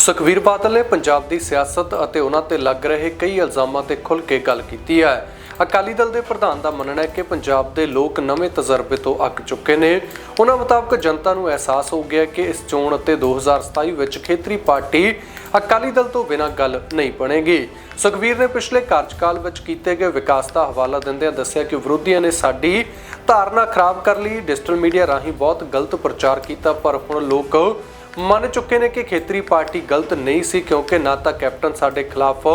ਸੁਖਵੀਰ ਬਾਦਲ ਨੇ ਪੰਜਾਬ ਦੀ ਸਿਆਸਤ ਅਤੇ ਉਹਨਾਂ ਤੇ ਲੱਗ ਰਹੇ ਕਈ ਇਲਜ਼ਾਮਾਂ ਤੇ ਖੁੱਲ੍ਹ ਕੇ ਗੱਲ ਕੀਤੀ ਹੈ। ਅਕਾਲੀ ਦਲ ਦੇ ਪ੍ਰਧਾਨ ਦਾ ਮੰਨਣਾ ਹੈ ਕਿ ਪੰਜਾਬ ਦੇ ਲੋਕ ਨਵੇਂ ਤਜਰਬੇ ਤੋਂ ਅੱਕ ਚੁੱਕੇ ਨੇ। ਉਹਨਾਂ ਮੁਤਾਬਕ ਜਨਤਾ ਨੂੰ ਅਹਿਸਾਸ ਹੋ ਗਿਆ ਕਿ ਇਸ ਚੋਣ ਅਤੇ 2027 ਵਿੱਚ ਖੇਤਰੀ ਪਾਰਟੀ ਅਕਾਲੀ ਦਲ ਤੋਂ ਬਿਨਾਂ ਗੱਲ ਨਹੀਂ ਬਣੇਗੀ। ਸੁਖਵੀਰ ਨੇ ਪਿਛਲੇ ਕਾਰਜਕਾਲ ਵਿੱਚ ਕੀਤੇ ਗਏ ਵਿਕਾਸ ਦਾ ਹਵਾਲਾ ਦਿੰਦਿਆਂ ਦੱਸਿਆ ਕਿ ਵਿਰੋਧੀਆਂ ਨੇ ਸਾਡੀ ਧਾਰਨਾ ਖਰਾਬ ਕਰ ਲਈ, ਡਿਜੀਟਲ ਮੀਡੀਆ ਰਾਹੀਂ ਬਹੁਤ ਗਲਤ ਪ੍ਰਚਾਰ ਕੀਤਾ, ਪਰ ਹੁਣ ਲੋਕ ਮੰਨ ਚੁੱਕੇ ਨੇ ਕਿ ਖੇਤਰੀ ਪਾਰਟੀ ਗਲਤ ਨਹੀਂ ਸੀ ਕਿਉਂਕਿ ਨਾ ਤਾਂ ਕੈਪਟਨ ਸਾਡੇ ਖਿਲਾਫ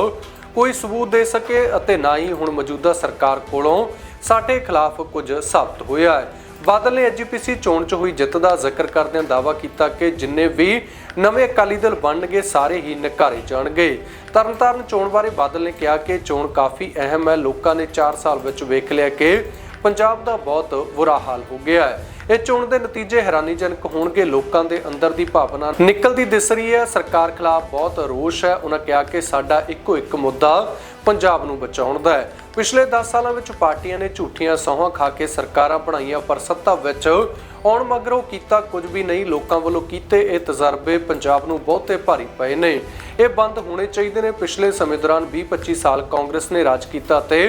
ਕੋਈ ਸਬੂਤ ਦੇ ਸਕੇ ਅਤੇ ਨਾ ਹੀ ਹੁਣ ਮੌਜੂਦਾ ਸਰਕਾਰ ਕੋਲੋਂ ਸਾਡੇ ਖਿਲਾਫ ਕੁਝ ਸਾਬਤ ਹੋਇਆ ਹੈ। ਬਾਦਲ ਨੇ ਐਜੀਪੀਸੀ ਚੋਣ 'ਚ ਹੋਈ ਜਿੱਤ ਦਾ ਜ਼ਿਕਰ ਕਰਦਿਆਂ ਦਾਅਵਾ ਕੀਤਾ ਕਿ ਜਿੰਨੇ ਵੀ ਨਵੇਂ ਅਕਾਲੀ ਦਲ ਬਣਨਗੇ, ਸਾਰੇ ਹੀ ਨਕਾਰੇ ਜਾਣਗੇ। ਤਰਨਤਾਰਨ ਚੋਣ ਬਾਰੇ ਬਾਦਲ ਨੇ ਕਿਹਾ ਕਿ ਚੋਣ ਕਾਫੀ ਅਹਿਮ ਹੈ। ਲੋਕਾਂ ਨੇ 4 ਸਾਲ ਵਿੱਚ ਵੇਖ ਲਿਆ ਕਿ ਪੰਜਾਬ ਦਾ ਬਹੁਤ ਬੁਰਾ ਹਾਲ ਹੋ ਗਿਆ ਹੈ। ਇਹ ਚੋਣ ਦੇ ਨਤੀਜੇ ਹੈਰਾਨੀਜਨਕ ਹੋਣਗੇ ਲੋਕਾਂ ਦੇ ਅੰਦਰ ਦੀ ਭਾਵਨਾ ਨਿਕਲਦੀ ਦਿਸ ਰਹੀ ਹੈ, ਸਰਕਾਰ ਖਿਲਾਫ ਬਹੁਤ ਰੋਸ਼ ਹੈ। ਉਹਨਾਂ ਕਿਹਾ ਕਿ ਸਾਡਾ ਇੱਕੋ ਇੱਕ ਮੁੱਦਾ ਪੰਜਾਬ ਨੂੰ ਬਚਾਉਣ ਦਾ ਹੈ। ਪਿਛਲੇ 10 ਸਾਲਾਂ ਵਿੱਚ ਪਾਰਟੀਆਂ ਨੇ ਝੂਠੀਆਂ ਸੌਹਾਂ ਖਾ ਕੇ ਸਰਕਾਰਾਂ ਬਣਾਈਆਂ ਪਰ ਸੱਤਾ ਵਿੱਚ ਆਉਣ ਮਗਰੋਂ ਕੀਤਾ ਕੁਝ ਵੀ ਨਹੀਂ, ਲੋਕਾਂ ਵੱਲੋਂ ਕੀਤੇ ਇਹ ਤਜਰਬੇ ਪੰਜਾਬ ਨੂੰ ਬਹੁਤੇ ਭਾਰੀ ਪਏ ਨੇ। ਇਹ ਬੰਦ ਹੋਣੇ ਚਾਹੀਦੇ ਨੇ। ਪਿਛਲੇ ਸਮੇਂ ਦੌਰਾਨ 20-25 ਸਾਲ ਕਾਂਗਰਸ ਨੇ ਰਾਜ ਕੀਤਾ ਤੇ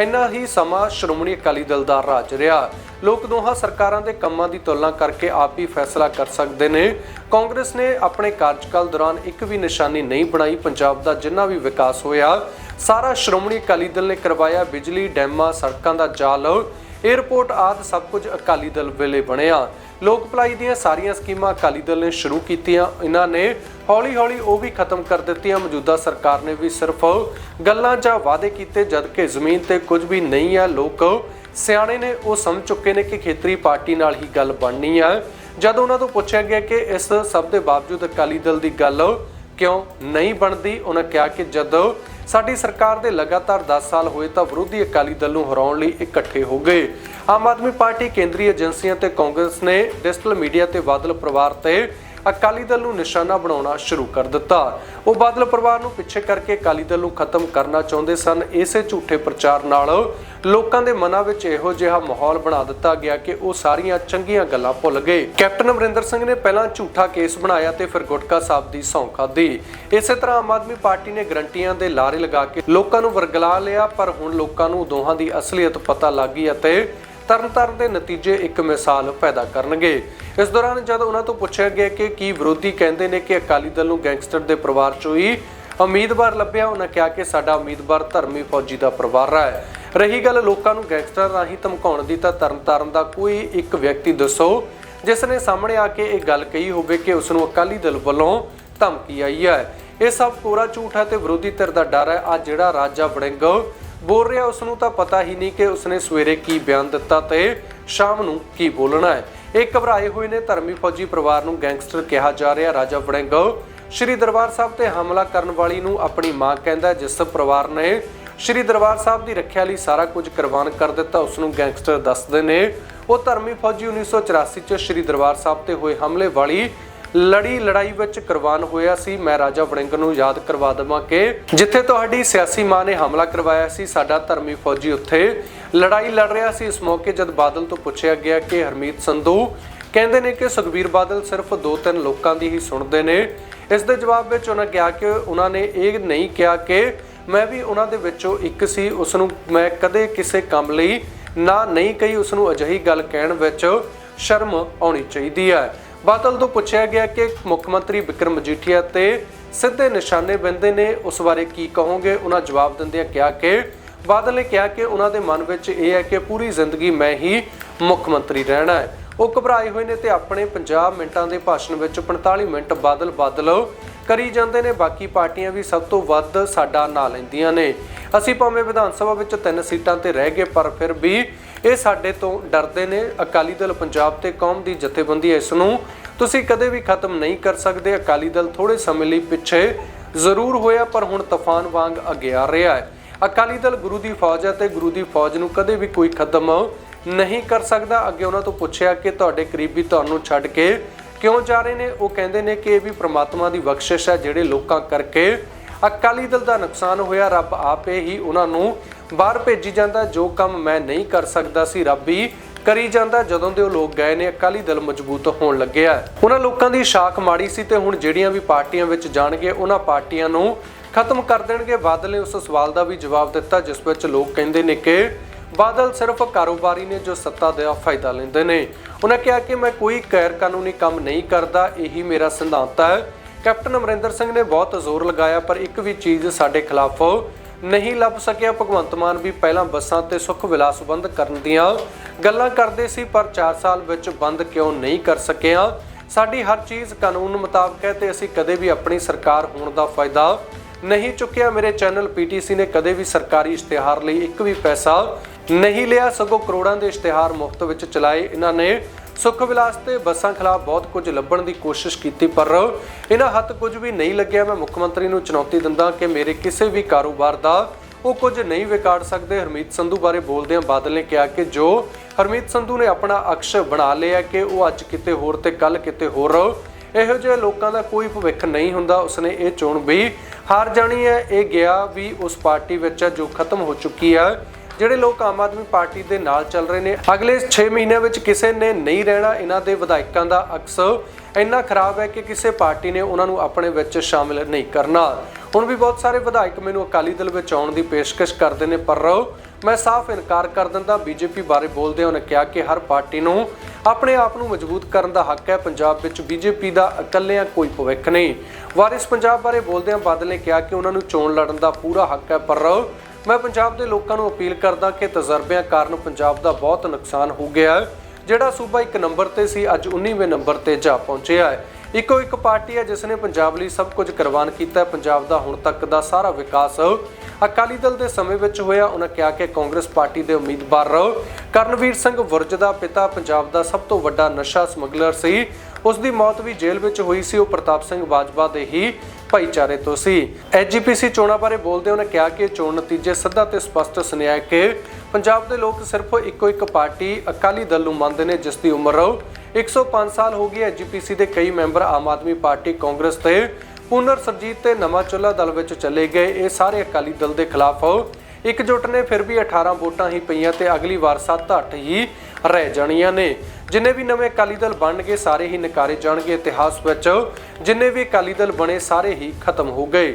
ਇੰਨਾ ਹੀ ਸਮਾਂ ਸ਼੍ਰੋਮਣੀ ਅਕਾਲੀ ਦਲ ਦਾ ਰਾਜ ਰਿਹਾ। ਲੋਕ ਦੋਹਾਂ ਸਰਕਾਰਾਂ ਦੇ ਕੰਮਾਂ ਦੀ ਤੁਲਨਾ ਕਰਕੇ ਆਪ ਹੀ ਫੈਸਲਾ ਕਰ ਸਕਦੇ ਨੇ। ਕਾਂਗਰਸ ਨੇ ਆਪਣੇ ਕਾਰਜਕਾਲ ਦੌਰਾਨ ਇੱਕ ਵੀ ਨਿਸ਼ਾਨੀ ਨਹੀਂ ਬਣਾਈ। ਪੰਜਾਬ ਦਾ ਜਿੰਨਾ ਵੀ ਵਿਕਾਸ ਹੋਇਆ ਸਾਰਾ ਸ਼੍ਰੋਮਣੀ ਅਕਾਲੀ ਦਲ ਨੇ ਕਰਵਾਇਆ ਬਿਜਲੀ, ਡੈਮਾਂ, ਸੜਕਾਂ ਦਾ ਜਾਲ। ਏਅਰਪੋਰਟ ਆਦਿ ਸਭ ਕੁਝ ਅਕਾਲੀ ਦਲ ਵੇਲੇ ਬਣਿਆ। ਲੋਕ ਭਲਾਈ ਦੀਆਂ ਸਾਰੀਆਂ ਸਕੀਮਾਂ ਅਕਾਲੀ ਦਲ ਨੇ ਸ਼ੁਰੂ ਕੀਤੀਆਂ। ਇਹਨਾਂ ਨੇ ਹੌਲੀ-ਹੌਲੀ ਉਹ ਵੀ ਖਤਮ ਕਰ ਦਿੱਤੀਆਂ। ਮੌਜੂਦਾ ਸਰਕਾਰ ਨੇ ਵੀ ਸਿਰਫ ਗੱਲਾਂ ਜਾਂ ਵਾਅਦੇ ਕੀਤੇ, ਜਦਕਿ ਜ਼ਮੀਨ ਤੇ ਕੁਝ ਵੀ ਨਹੀਂ ਹੈ। ਲੋਕ ਸਿਆਣੇ ਨੇ ਉਹ ਸਮਝ ਚੁੱਕੇ ਨੇ ਕਿ ਖੇਤਰੀ ਪਾਰਟੀ ਨਾਲ ਹੀ ਗੱਲ ਬਣਨੀ ਹੈ। ਜਦ ਉਹਨਾਂ ਤੋਂ ਪੁੱਛਿਆ ਗਿਆ ਕਿ ਇਸ ਸਭ ਦੇ ਬਾਵਜੂਦ ਅਕਾਲੀ ਦਲ ਦੀ ਗੱਲ ਕਿਉਂ ਨਹੀਂ ਬਣਦੀ? ਉਹਨਾਂ ਕਿਹਾ ਕਿ ਜਦੋਂ ਸਾਡੀ ਸਰਕਾਰ ਦੇ ਲਗਾਤਾਰ 10 ਸਾਲ ਹੋਏ ਤਾਂ ਵਿਰੋਧੀ ਅਕਾਲੀ ਦਲ ਨੂੰ ਹਰਾਉਣ ਲਈ ਇਕੱਠੇ ਹੋ ਗਏ। ਆਮ ਆਦਮੀ ਪਾਰਟੀ ਕੇਂਦਰੀ ਏਜੰਸੀਆਂ ਤੇ ਕਾਂਗਰਸ ਨੇ ਡਿਜੀਟਲ ਮੀਡੀਆ ਤੇ ਬਾਦਲ ਪਰਿਵਾਰ ਤੇ ਅਕਾਲੀ ਦਲ ਨੂੰ ਨਿਸ਼ਾਨਾ ਬਣਾਉਣਾ ਸ਼ੁਰੂ ਕਰ ਦਿੱਤਾ। ਉਹ ਬਾਦਲ ਪਰਿਵਾਰ ਨੂੰ ਪਿੱਛੇ ਕਰਕੇ ਅਕਾਲੀ ਦਲ ਨੂੰ ਖਤਮ ਕਰਨਾ ਚਾਹੁੰਦੇ ਸਨ। ਇਸੇ ਝੂਠੇ ਪ੍ਰਚਾਰ ਨਾਲ ਲੋਕਾਂ ਦੇ ਮਨਾਂ ਵਿੱਚ ਇਹੋ ਜਿਹਾ ਮਾਹੌਲ ਬਣਾ ਦਿੱਤਾ ਗਿਆ ਕਿ ਉਹ ਸਾਰੀਆਂ ਚੰਗੀਆਂ ਗੱਲਾਂ ਭੁੱਲ ਗਏ। ਕੈਪਟਨ ਅਮਰਿੰਦਰ ਸਿੰਘ ਨੇ ਪਹਿਲਾਂ ਝੂਠਾ ਕੇਸ ਬਣਾਇਆ ਤੇ ਫਿਰ ਗੁਟਕਾ ਸਾਹਿਬ ਦੀ ਸੌਂ ਖਾਧੀ। ਇਸੇ ਤਰ੍ਹਾਂ ਆਮ ਆਦਮੀ ਪਾਰਟੀ ਨੇ ਗਰੰਟੀਆਂ ਦੇ ਲਾਰੇ ਲਗਾ ਕੇ ਲੋਕਾਂ ਨੂੰ ਵਰਗਲਾ ਲਿਆ, ਪਰ ਹੁਣ ਲੋਕਾਂ ਨੂੰ ਦੋਹਾਂ ਦੀ ਅਸਲੀਅਤ ਪਤਾ ਲੱਗ ਗਈ ਅਤੇ ਤਰਨਤਾਰਨ ਦੇ ਨਤੀਜੇ ਇੱਕ ਮਿਸਾਲ ਪੈਦਾ ਕਰਨਗੇ। ਇਸ ਦੌਰਾਨ ਜਦ ਉਹਨਾਂ ਤੋਂ ਪੁੱਛਿਆ ਗਿਆ ਕਿ ਕੀ ਵਿਰੋਧੀ ਕਹਿੰਦੇ ਨੇ ਕਿ ਅਕਾਲੀ ਦਲ ਨੂੰ ਗੈਂਗਸਟਰ ਦੇ ਪਰਿਵਾਰ ਚੋਂ ਹੀ ਉਮੀਦਵਾਰ ਲੱਭਿਆ, ਉਹਨਾਂ ਕਿਹਾ ਕਿ ਸਾਡਾ ਉਮੀਦਵਾਰ ਧਰਮੀ ਫੌਜੀ ਦਾ ਪਰਿਵਾਰ ਹੈ। ਰਹੀ ਗੱਲ ਲੋਕਾਂ ਨੂੰ ਗੈਂਗਸਟਰ ਰਾਹੀਂ ਧਮਕਾਉਣ ਦੀ ਤਾਂ ਤਰਨਤਾਰਨ ਦਾ ਕੋਈ ਇੱਕ ਵਿਅਕਤੀ ਦੱਸੋ, ਜਿਸ ਨੇ ਸਾਹਮਣੇ ਆ ਕੇ ਇਹ ਗੱਲ ਕਹੀ ਹੋਵੇ ਕਿ ਉਸ ਨੂੰ ਅਕਾਲੀ ਦਲ ਵੱਲੋਂ ਧਮਕੀ ਆਈ ਹੈ। ਇਹ ਸਭ ਕੋਰਾ ਝੂਠ ਹੈ ਤੇ ਵਿਰੋਧੀ ਧਿਰ ਦਾ ਡਰ ਹੈ। ਆ ਜਿਹੜਾ ਰਾਜਾ ਵੜਿੰਗ ਬੋਲ ਰਿਹਾ ਉਸ ਨੂੰ ਤਾਂ ਪਤਾ ਹੀ ਨਹੀਂ ਕਿ ਉਸਨੇ ਸਵੇਰੇ ਕੀ ਬਿਆਨ ਦਿੱਤਾ ਤੇ ਸ਼ਾਮ ਨੂੰ ਕੀ ਬੋਲਣਾ ਹੈ। ਇਹ ਘਬਰਾਏ ਹੋਏ ਨੇ ਧਰਮੀ ਫੌਜੀ ਪਰਿਵਾਰ ਨੂੰ ਗੈਂਗਸਟਰ ਕਿਹਾ ਜਾ ਰਿਹਾ, ਰਾਜਾ ਵੜਿੰਗ। ਸ਼੍ਰੀ ਦਰਬਾਰ ਸਾਹਿਬ ਤੇ ਹਮਲਾ ਕਰਨ ਵਾਲੀ ਨੂੰ ਆਪਣੀ ਮਾਂ ਕਹਿੰਦਾ ਜਿਸ ਪਰਿਵਾਰ ਨੇ ਸ਼੍ਰੀ ਦਰਬਾਰ ਸਾਹਿਬ ਦੀ ਰੱਖਿਆ ਲਈ ਸਾਰਾ ਕੁਝ ਕੁਰਬਾਨ ਕਰ ਦਿੱਤਾ ਉਸ ਨੂੰ ਗੈਂਗਸਟਰ ਦੱਸਦੇ ਨੇ। ਉਹ ਧਰਮੀ ਫੌਜੀ 1984 ਚ ਸ਼੍ਰੀ ਦਰਬਾਰ ਸਾਹਿਬ ਤੇ ਹੋਏ ਹਮਲੇ ਵਾਲੀ ਲੜੀ ਲੜਾਈ ਵਿੱਚ ਕੁਰਬਾਨ ਹੋਇਆ ਸੀ। ਮੈਂ ਰਾਜਾ ਵੜਿੰਗ ਨੂੰ ਯਾਦ ਕਰਵਾ ਦਵਾਂ ਕਿ ਜਿੱਥੇ ਤੁਹਾਡੀ ਸਿਆਸੀ ਮਾਂ ਨੇ ਹਮਲਾ ਕਰਵਾਇਆ ਸੀ, ਸਾਡਾ ਧਰਮੀ ਫੌਜੀ ਉੱਥੇ ਲੜਾਈ ਲੜ ਰਿਹਾ ਸੀ। ਇਸ ਮੌਕੇ ਜਦ ਬਾਦਲ ਤੋਂ ਪੁੱਛਿਆ ਗਿਆ ਕਿ ਹਰਮੀਤ ਸੰਧੂ ਕਹਿੰਦੇ ਨੇ ਕਿ ਸੁਖਬੀਰ ਬਾਦਲ ਸਿਰਫ ਦੋ ਤਿੰਨ ਲੋਕਾਂ ਦੀ ਹੀ ਸੁਣਦੇ ਨੇ। ਇਸ ਦੇ ਜਵਾਬ ਵਿੱਚ ਉਹਨਾਂ ਕਿਹਾ ਕਿ ਉਹਨਾਂ ਨੇ ਇਹ ਨਹੀਂ ਕਿਹਾ ਕਿ ਮੈਂ ਵੀ ਉਹਨਾਂ ਦੇ ਵਿੱਚੋਂ ਇੱਕ ਸੀ। ਉਸ ਨੂੰ ਮੈਂ ਕਦੇ ਕਿਸੇ ਕੰਮ ਲਈ ਨਾ ਨਹੀਂ ਕਹੀ। ਉਸ ਨੂੰ ਅਜਿਹੀ ਗੱਲ ਕਹਿਣ ਵਿੱਚ ਸ਼ਰਮ ਆਉਣੀ ਚਾਹੀਦੀ ਹੈ। ਬਾਦਲ ਤੋਂ ਪੁੱਛਿਆ ਗਿਆ ਕਿ ਮੁੱਖ ਮੰਤਰੀ ਵਿਕਰਮ ਮਜੀਠੀਆ ਤੇ ਸਿੱਧੇ ਨਿਸ਼ਾਨੇ ਬੰਦੇ ਨੇ, ਉਸ ਬਾਰੇ ਕੀ ਕਹੋਗੇ? ਉਹਨਾਂ ਜਵਾਬ ਦਿੰਦਿਆਂ ਕਿਹਾ ਕਿ ਬਾਦਲ ਨੇ ਕਿਹਾ ਕਿ ਉਹਨਾਂ ਦੇ ਮਨ ਵਿੱਚ ਇਹ ਹੈ ਕਿ ਪੂਰੀ ਜ਼ਿੰਦਗੀ ਮੈਂ ਹੀ ਮੁੱਖ ਮੰਤਰੀ ਰਹਿਣਾ ਹੈ। ਉਹ ਘਬਰਾਏ ਹੋਏ ਨੇ ਤੇ ਆਪਣੇ 50 ਮਿੰਟਾਂ ਦੇ ਭਾਸ਼ਣ ਵਿੱਚ 45 ਮਿੰਟ ਬਾਦਲ ਬਾਦਲ ਕਰੀ ਜਾਂਦੇ ਨੇ। ਬਾਕੀ ਪਾਰਟੀਆਂ ਵੀ ਸਭ ਤੋਂ ਵੱਧ ਸਾਡਾ ਨਾਂ ਲੈਂਦੀਆਂ ਨੇ। ਅਸੀਂ ਭਾਵੇਂ ਵਿਧਾਨ ਸਭਾ ਵਿੱਚ ਤਿੰਨ ਸੀਟਾਂ ਤੇ ਰਹਿ ਗਏ, ਪਰ ਫਿਰ ਵੀ ਇਹ ਸਾਡੇ ਤੋਂ ਡਰਦੇ ਨੇ। ਅਕਾਲੀ ਦਲ ਪੰਜਾਬ ਤੇ ਕੌਮ ਦੀ ਜਥੇਬੰਦੀ ਹੈ। ਇਸ ਨੂੰ ਤੁਸੀਂ ਕਦੇ ਵੀ ਖਤਮ ਨਹੀਂ ਕਰ ਸਕਦੇ। ਅਕਾਲੀ ਦਲ ਥੋੜੇ ਸਮੇਂ ਲਈ ਪਿੱਛੇ ਜ਼ਰੂਰ ਹੋਇਆ, ਪਰ ਹੁਣ ਤੂਫਾਨ ਵਾਂਗ ਅੱਗੇ ਆ ਰਿਹਾ ਹੈ। ਅਕਾਲੀ ਦਲ ਗੁਰੂ ਦੀ ਫੌਜ ਹੈ ਤੇ ਗੁਰੂ ਦੀ ਫੌਜ ਨੂੰ ਕਦੇ ਵੀ ਕੋਈ ਖਤਮ ਨਹੀਂ ਕਰ ਸਕਦਾ। ਅੱਗੇ ਉਹਨਾਂ ਤੋਂ ਪੁੱਛਿਆ ਕਿ ਤੁਹਾਡੇ ਕਰੀਬੀ ਤੁਹਾਨੂੰ ਛੱਡ ਕੇ ਕਿਉਂ ਜਾ ਰਹੇ ਨੇ? ਉਹ ਕਹਿੰਦੇ ਨੇ ਕਿ ਇਹ ਵੀ ਪ੍ਰਮਾਤਮਾ ਦੀ ਬਖਸ਼ਿਸ਼ ਹੈ, ਜਿਹੜੇ ਲੋਕਾਂ ਕਰਕੇ ਅਕਾਲੀ ਦਲ ਦਾ ਨੁਕਸਾਨ ਹੋਇਆ, ਰੱਬ ਆਪੇ ਹੀ ਉਹਨਾਂ ਨੂੰ ਬਾਹਰ ਭੇਜੀ ਜਾਂਦਾ। ਜੋ ਕੰਮ ਮੈਂ ਨਹੀਂ ਕਰ ਸਕਦਾ ਸੀ, ਰੱਬ ਹੀ ਕਰੀ ਜਾਂਦਾ। ਜਦੋਂ ਦੇ ਉਹ ਲੋਕ ਗਏ ਨੇ, ਅਕਾਲੀ ਦਲ ਮਜ਼ਬੂਤ ਹੋਣ ਲੱਗਿਆ ਉਹਨਾਂ ਲੋਕਾਂ ਦੀ ਸ਼ਾਖ ਮਾੜੀ ਸੀ ਤੇ ਹੁਣ ਜਿਹੜੀਆਂ ਵੀ ਪਾਰਟੀਆਂ ਵਿੱਚ ਜਾਣਗੇ, ਉਹਨਾਂ ਪਾਰਟੀਆਂ ਨੂੰ ਖਤਮ ਕਰ ਦੇਣਗੇ। ਬਾਦਲ ਨੇ ਉਸ ਸਵਾਲ ਦਾ ਵੀ ਜਵਾਬ ਦਿੱਤਾ, ਜਿਸ ਵਿੱਚ ਲੋਕ ਕਹਿੰਦੇ ਨੇ ਕਿ ਬਾਦਲ ਸਿਰਫ ਕਾਰੋਬਾਰੀ ਨੇ ਜੋ ਸੱਤਾ ਦਾ ਫਾਇਦਾ ਲੈਂਦੇ ਨੇ। ਉਹਨਾਂ ਕਿਹਾ ਕਿ ਮੈਂ ਕੋਈ ਗੈਰ ਕਾਨੂੰਨੀ ਕੰਮ ਨਹੀਂ ਕਰਦਾ, ਇਹੀ ਮੇਰਾ ਸਿਧਾਂਤ ਹੈ। ਕੈਪਟਨ ਅਮਰਿੰਦਰ ਸਿੰਘ ਨੇ ਬਹੁਤ ਜ਼ੋਰ ਲਗਾਇਆ, ਪਰ ਇੱਕ ਵੀ ਚੀਜ਼ ਸਾਡੇ ਖਿਲਾਫ ਨਹੀਂ ਲੱਭ ਸਕਿਆ। ਭਗਵੰਤ ਮਾਨ ਵੀ ਪਹਿਲਾਂ ਬੱਸਾਂ ਤੇ ਸੁੱਖ ਵਿਲਾਸ ਬੰਦ ਕਰਨ ਦੀਆਂ ਗੱਲਾਂ ਕਰਦੇ ਸੀ, ਪਰ 4 ਸਾਲ ਵਿੱਚ ਬੰਦ ਕਿਉਂ ਨਹੀਂ ਕਰ ਸਕਿਆ? ਸਾਡੀ ਹਰ ਚੀਜ਼ ਕਾਨੂੰਨ ਮੁਤਾਬਕ ਹੈ ਤੇ ਅਸੀਂ ਕਦੇ ਵੀ ਆਪਣੀ ਸਰਕਾਰ ਹੋਣ ਦਾ ਫਾਇਦਾ ਨਹੀਂ ਚੁੱਕਿਆ। ਮੇਰੇ ਚੈਨਲ ਪੀਟੀਸੀ ਨੇ ਕਦੇ ਵੀ ਸਰਕਾਰੀ ਇਸ਼ਤਿਹਾਰ ਲਈ ਇੱਕ ਵੀ ਪੈਸਾ ਨਹੀਂ ਲਿਆ ਸਗੋਂ ਕਰੋੜਾਂ ਦੇ ਇਸ਼ਤਿਹਾਰ ਮੁਫਤ ਵਿੱਚ ਚਲਾਏ ਇਹਨਾਂ ਨੇ। ਸੁੱਖ ਵਿਲਾਸ ਤੇ ਬੱਸਾਂ ਖਿਲਾਫ ਬਹੁਤ ਕੁਝ ਲੱਭਣ ਦੀ ਕੋਸ਼ਿਸ਼ ਕੀਤੀ, ਪਰ ਇਹਨਾਂ ਹੱਥ ਕੁਝ ਵੀ ਨਹੀਂ ਲੱਗਿਆ। ਮੈਂ ਮੁੱਖ ਮੰਤਰੀ ਨੂੰ ਚੁਣੌਤੀ ਦਿੰਦਾ ਕਿ ਮੇਰੇ ਕਿਸੇ ਵੀ ਕਾਰੋਬਾਰ ਦਾ ਉਹ ਕੁਝ ਨਹੀਂ ਵਿਗਾੜ ਸਕਦੇ। ਹਰਮੀਤ ਸੰਧੂ ਬਾਰੇ ਬੋਲਦਿਆਂ ਬਾਦਲ ਨੇ ਕਿਹਾ ਕਿ ਜੋ ਹਰਮੀਤ ਸੰਧੂ ਨੇ ਆਪਣਾ ਅਕਸ਼ ਬਣਾ ਲਿਆ ਕਿ ਉਹ ਅੱਜ ਕਿਤੇ ਹੋਰ ਤੇ ਕੱਲ ਕਿਤੇ ਹੋਰ। ਇਹੋ ਜਿਹੇ ਲੋਕਾਂ ਦਾ ਕੋਈ ਭਵਿੱਖ ਨਹੀਂ ਹੁੰਦਾ। ਉਸਨੇ ਇਹ ਚੋਣ ਵੀ ਹਾਰ ਜਾਣੀ ਹੈ। ਇਹ ਗਿਆ ਵੀ ਉਸ ਪਾਰਟੀ ਵਿੱਚ ਹੈ ਜੋ ਖਤਮ ਹੋ ਚੁੱਕੀ ਹੈ। ਜਿਹੜੇ ਲੋਕ ਆਮ ਆਦਮੀ ਪਾਰਟੀ ਦੇ ਨਾਲ ਚੱਲ ਰਹੇ ਨੇ, ਅਗਲੇ 6 ਮਹੀਨਿਆਂ ਵਿੱਚ ਕਿਸੇ ਨੇ ਨਹੀਂ ਰਹਿਣਾ, ਇਹਨਾਂ ਦੇ ਵਿਧਾਇਕਾਂ ਦਾ ਅਕਸ ਇੰਨਾ ਖਰਾਬ ਹੈ ਕਿ ਕਿਸੇ ਪਾਰਟੀ ਨੇ ਉਹਨਾਂ ਨੂੰ ਆਪਣੇ ਵਿੱਚ ਸ਼ਾਮਿਲ ਨਹੀਂ ਕਰਨਾ। ਹੁਣ ਵੀ ਬਹੁਤ ਸਾਰੇ ਵਿਧਾਇਕ ਮੈਨੂੰ ਅਕਾਲੀ ਦਲ ਵਿੱਚ ਆਉਣ ਦੀ ਪੇਸ਼ਕਸ਼ ਕਰਦੇ ਨੇ, ਪਰ ਮੈਂ ਸਾਫ਼ ਇਨਕਾਰ ਕਰ ਦਿੰਦਾ, ਬੀਜੇਪੀ ਬਾਰੇ ਬੋਲਦੇ ਉਹਨੇ ਕਿਹਾ ਕਿ ਹਰ ਪਾਰਟੀ ਨੂੰ ਆਪਣੇ ਆਪ ਨੂੰ ਮਜ਼ਬੂਤ ਕਰਨ ਦਾ ਹੱਕ ਹੈ, ਪੰਜਾਬ ਵਿੱਚ ਬੀਜੇਪੀ ਦਾ ਇਕੱਲਿਆਂ ਕੋਈ ਭਵਿੱਖ ਨਹੀਂ। ਵਾਰਿਸ ਪੰਜਾਬ ਬਾਰੇ ਬੋਲਦਿਆਂ ਬਾਦਲ ਨੇ ਕਿਹਾ ਕਿ ਉਹਨਾਂ ਨੂੰ ਚੋਣ ਲੜਨ ਦਾ ਪੂਰਾ ਹੱਕ ਹੈ, ਪਰ ਮੈਂ ਪੰਜਾਬ ਦੇ ਲੋਕਾਂ ਨੂੰ ਅਪੀਲ ਕਰਦਾ ਕਿ ਤਜਰਬਿਆਂ ਕਾਰਨ ਪੰਜਾਬ ਦਾ ਬਹੁਤ ਨੁਕਸਾਨ ਹੋ ਗਿਆ ਹੈ। ਜਿਹੜਾ ਸੂਬਾ ਇੱਕ ਨੰਬਰ ਤੇ ਸੀ, ਅੱਜ 19ਵੇਂ ਨੰਬਰ ਤੇ ਜਾ ਪਹੁੰਚਿਆ ਹੈ। ਇੱਕੋ ਇੱਕ ਪਾਰਟੀ ਹੈ ਜਿਸ ਨੇ ਪੰਜਾਬ ਲਈ ਸਭ ਕੁਝ ਕੁਰਬਾਨ ਕੀਤਾ ਪੰਜਾਬ ਦਾ ਹੁਣ ਤੱਕ ਦਾ ਸਾਰਾ ਵਿਕਾਸ ਅਕਾਲੀ ਦਲ ਦੇ ਸਮੇਂ ਵਿੱਚ ਹੋਇਆ। ਉਹਨਾਂ ਕਿਹਾ ਕਿ ਕਾਂਗਰਸ ਪਾਰਟੀ ਦੇ ਉਮੀਦਵਾਰ ਕਰਨਵੀਰ ਸਿੰਘ ਵੁਰਜ ਦਾ ਪਿਤਾ ਪੰਜਾਬ ਦਾ ਸਭ ਤੋਂ ਵੱਡਾ ਨਸ਼ਾ ਸਮਗਲਰ ਸੀ। ਉਸ ਦੀ ਮੌਤ ਵੀ ਜੇਲ੍ਹ ਵਿੱਚ ਹੋਈ ਸੀ। ਉਹ ਪ੍ਰਤਾਪ ਸਿੰਘ ਬਾਜਵਾ ਦੇ ਹੀ ਭਾਈਚਾਰੇ ਤੋਂ ਸੀ। ਐਜੀਪੀਸੀ ਚੋਣਾਂ ਬਾਰੇ ਬੋਲਦੇ ਉਹਨੇ ਕਿਹਾ ਕਿ ਚੋਣ ਨਤੀਜੇ ਸਿੱਧਾ ਤੇ ਸਪਸ਼ਟ ਸੁਨੇਹਾ ਕਿ ਪੰਜਾਬ ਦੇ ਲੋਕ ਸਿਰਫ ਇੱਕੋ ਇੱਕ ਪਾਰਟੀ ਅਕਾਲੀ ਦਲ ਨੂੰ ਮੰਨਦੇ ਨੇ, ਜਿਸ ਦੀ ਉਮਰ 105 ਸਾਲ ਹੋ ਗਈ ਹੈ। ਐਜੀਪੀਸੀ ਦੇ ਕਈ member Aam Aadmi party Congress ਤੇ ਪੁਨਰ ਸਰਜੀਤ ਤੇ ਨਵਾਂ ਚੁੱਲਾ ਦਲ ਵਿੱਚ ਚਲੇ ਗਏ। ਇਹ ਸਾਰੇ ਅਕਾਲੀ ਦਲ ਦੇ ਖਿਲਾਫ ਇਕਜੁੱਟ ਨੇ। ਫਿਰ ਵੀ 18 ਵੋਟਾਂ ਹੀ ਪਈਆਂ ਤੇ ਅਗਲੀ ਵਾਰ 7-8 ਹੀ ਰਹਿ ਜਾਣੀਆਂ ਨੇ। ਜਿੰਨੇ ਵੀ ਨਵੇਂ ਅਕਾਲੀ ਦਲ ਬਣਨਗੇ, ਸਾਰੇ ਹੀ ਨਕਾਰੇ ਜਾਣਗੇ। ਇਤਿਹਾਸ ਵਿੱਚ ਜਿੰਨੇ ਵੀ ਅਕਾਲੀ ਦਲ ਬਣੇ, ਸਾਰੇ ਹੀ ਖਤਮ ਹੋ ਗਏ।